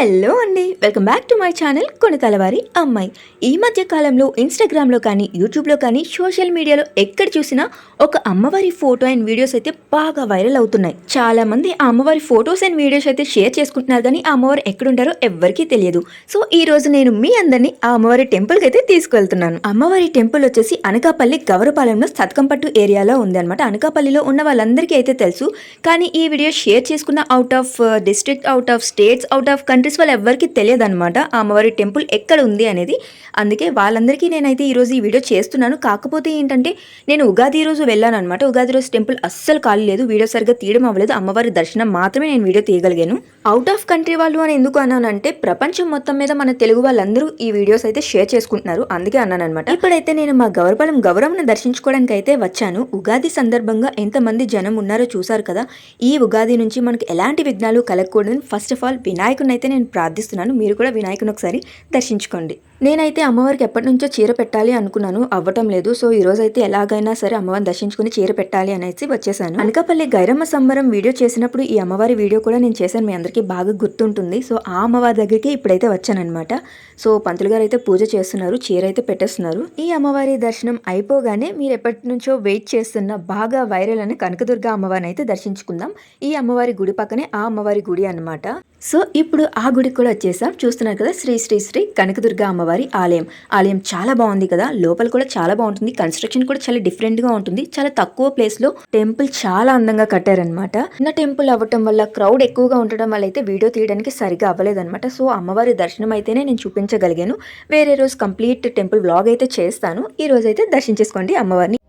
Hello అండి welcome back to my channel కొనతలవారి అమ్మాయి. ఈ మధ్య కాలంలో ఇన్స్టాగ్రామ్లో కానీ యూట్యూబ్లో కానీ సోషల్ మీడియాలో ఎక్కడ చూసినా ఒక అమ్మవారి ఫోటో అండ్ వీడియోస్ అయితే బాగా వైరల్ అవుతున్నాయి. చాలా మంది ఆ అమ్మవారి ఫొటోస్ అండ్ వీడియోస్ అయితే షేర్ చేసుకుంటున్నారు కానీ ఆ అమ్మవారు ఎక్కడుంటారో ఎవ్వరికీ తెలియదు. సో ఈ రోజు నేను మీ అందరినీ ఆ అమ్మవారి టెంపుల్కి అయితే తీసుకువెళ్తున్నాను అమ్మవారి టెంపుల్ వచ్చేసి అనకాపల్లి గౌరపాలెంలో సతకంపట్టు ఏరియాలో ఉంది అనమాట అనకాపల్లిలో ఉన్న వాళ్ళందరికీ అయితే తెలుసు. కానీ ఈ వీడియో షేర్ చేసుకున్న out of district out of states out of country countries వాళ్ళు ఎవ్వరికి తెలియదు అనమాట అమ్మవారి టెంపుల్ ఎక్కడ ఉంది అనేది. అందుకే వాళ్ళందరికీ నేనైతే ఈరోజు ఈ వీడియో చేస్తున్నాను. కాకపోతే ఏంటంటే నేను ఉగాది రోజు వెళ్ళాను అనమాట ఉగాది రోజు టెంపుల్ అస్సలు ఖాళీ లేదు. వీడియో సరిగ్గా తీయడం అవ్వలేదు. అమ్మవారి దర్శనం మాత్రమే నేను వీడియో తీయగలిగాను. అవుట్ ఆఫ్ కంట్రీ వాళ్ళు అని ఎందుకు అన్నానంటే ప్రపంచం మొత్తం మీద మన తెలుగు వాళ్ళందరూ ఈ వీడియోస్ అయితే షేర్ చేసుకుంటున్నారు. అందుకే అన్నాను అనమాట ఇప్పుడైతే నేను మా గౌరపాలెం గౌరవను దర్శించుకోవడానికి అయితే వచ్చాను. ఉగాది సందర్భంగా ఎంతమంది జనం ఉన్నారో చూసారు కదా. ఈ ఉగాది నుంచి మనకు ఎలాంటి విఘ్నాలు కలగకూడదని ఫస్ట్ ఆఫ్ ఆల్ వినాయకుని అయితే నేను ప్రార్థిస్తున్నాను మీరు కూడా వినాయకుని ఒకసారి దర్శించుకోండి. నేనైతే అమ్మవారికి ఎప్పటి నుంచో చీర పెట్టాలి అనుకున్నాను అవ్వటం లేదు. సో ఈ రోజు అయితే ఎలాగైనా సరే అమ్మవారిని దర్శించుకుని చీర పెట్టాలి అనేసి వచ్చేసాను. అనకాపల్లి గైరమ్మ సంబరం వీడియో చేసినప్పుడు ఈ అమ్మవారి వీడియో కూడా నేను చేశాను. మీ అందరికీ బాగా గుర్తుంటుంది. సో ఆ అమ్మవారి దగ్గరికి ఇప్పుడైతే వచ్చానమాట సో పంతులు గారు అయితే పూజ చేస్తున్నారు చీర అయితే పెట్టేస్తున్నారు. ఈ అమ్మవారి దర్శనం అయిపోగానే మీరు ఎప్పటి నుంచో వెయిట్ చేస్తున్న బాగా వైరల్ అనే కనకదుర్గ అమ్మవారిని అయితే దర్శించుకుందాం. ఈ అమ్మవారి గుడి పక్కనే ఆ అమ్మవారి గుడి అన్నమాట. సో ఇప్పుడు ఆ గుడికి కూడా వచ్చేసాం. చూస్తున్నారు కదా శ్రీ శ్రీ శ్రీ కనకదుర్గ అమ్మవారి ఆలయం. ఆలయం చాలా బాగుంది కదా లోపల కూడా చాలా బాగుంటుంది. కన్స్ట్రక్షన్ కూడా చాలా డిఫరెంట్గా ఉంటుంది. చాలా తక్కువ ప్లేస్లో టెంపుల్ చాలా అందంగా కట్టారనమాట చిన్న టెంపుల్ అవ్వటం వల్ల క్రౌడ్ ఎక్కువగా ఉండడం వల్ల అయితే వీడియో తీయడానికి సరిగా అవ్వలేదన్నమాట. సో అమ్మవారి దర్శనం అయితేనే నేను చూపించగలిగాను. వేరే రోజు కంప్లీట్ టెంపుల్ వ్లాగ్ అయితే చేస్తాను. ఈ రోజు అయితే దర్శించేసుకోండి అమ్మవారిని.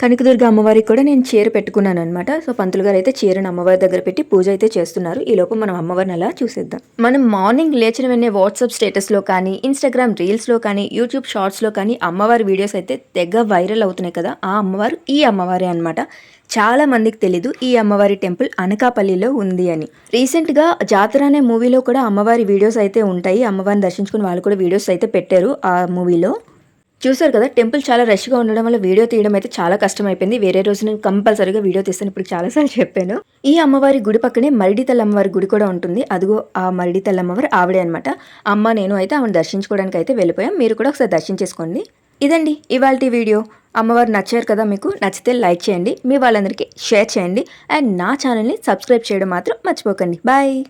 కనకదుర్గ అమ్మవారికి కూడా నేను చీర పెట్టుకున్నాను అనమాట సో పంతులు గారు అయితే చీరను అమ్మవారి దగ్గర పెట్టి పూజ అయితే చేస్తున్నారు. ఈ లోపు మనం అమ్మవారిని అలా చూసేద్దాం? మనం మార్నింగ్ లేచిన వెంటనే వాట్సాప్ స్టేటస్లో కానీ ఇన్స్టాగ్రామ్ రీల్స్లో కానీ యూట్యూబ్ షార్ట్స్లో కానీ అమ్మవారి వీడియోస్ అయితే తెగ వైరల్ అవుతున్నాయి కదా. ఆ అమ్మవారు ఈ అమ్మవారే అనమాట చాలా మందికి తెలీదు ఈ అమ్మవారి టెంపుల్ అనకాపల్లిలో ఉంది అని. రీసెంట్గా జాతర అనే మూవీలో కూడా అమ్మవారి వీడియోస్ అయితే ఉంటాయి. అమ్మవారిని దర్శించుకుని వాళ్ళు కూడా వీడియోస్ అయితే పెట్టారు ఆ మూవీలో. చూసారు కదా టెంపుల్ చాలా రష్గా ఉండడం వల్ల వీడియో తీయడం అయితే చాలా కష్టం అయిపోయింది వేరే రోజు నేను కంపల్సరీగా వీడియో తీస్తాను. ఇప్పుడు చాలాసార్లు చెప్పాను. ఈ అమ్మవారి గుడి పక్కనే మరిడి అమ్మవారి గుడి కూడా ఉంటుంది. అదిగో ఆ మరిడి అమ్మవారు ఆవిడే అనమాట అమ్మ నేను అయితే ఆమెను దర్శించుకోవడానికి అయితే వెళ్ళిపోయాం. మీరు కూడా ఒకసారి దర్శించేసుకోండి. ఇదండి ఇవాళ వీడియో. అమ్మవారు నచ్చారు కదా మీకు నచ్చితే లైక్ చేయండి. మీ వాళ్ళందరికీ షేర్ చేయండి. అండ్ నా ఛానల్ని సబ్స్క్రైబ్ చేయడం మాత్రం మర్చిపోకండి. బాయ్.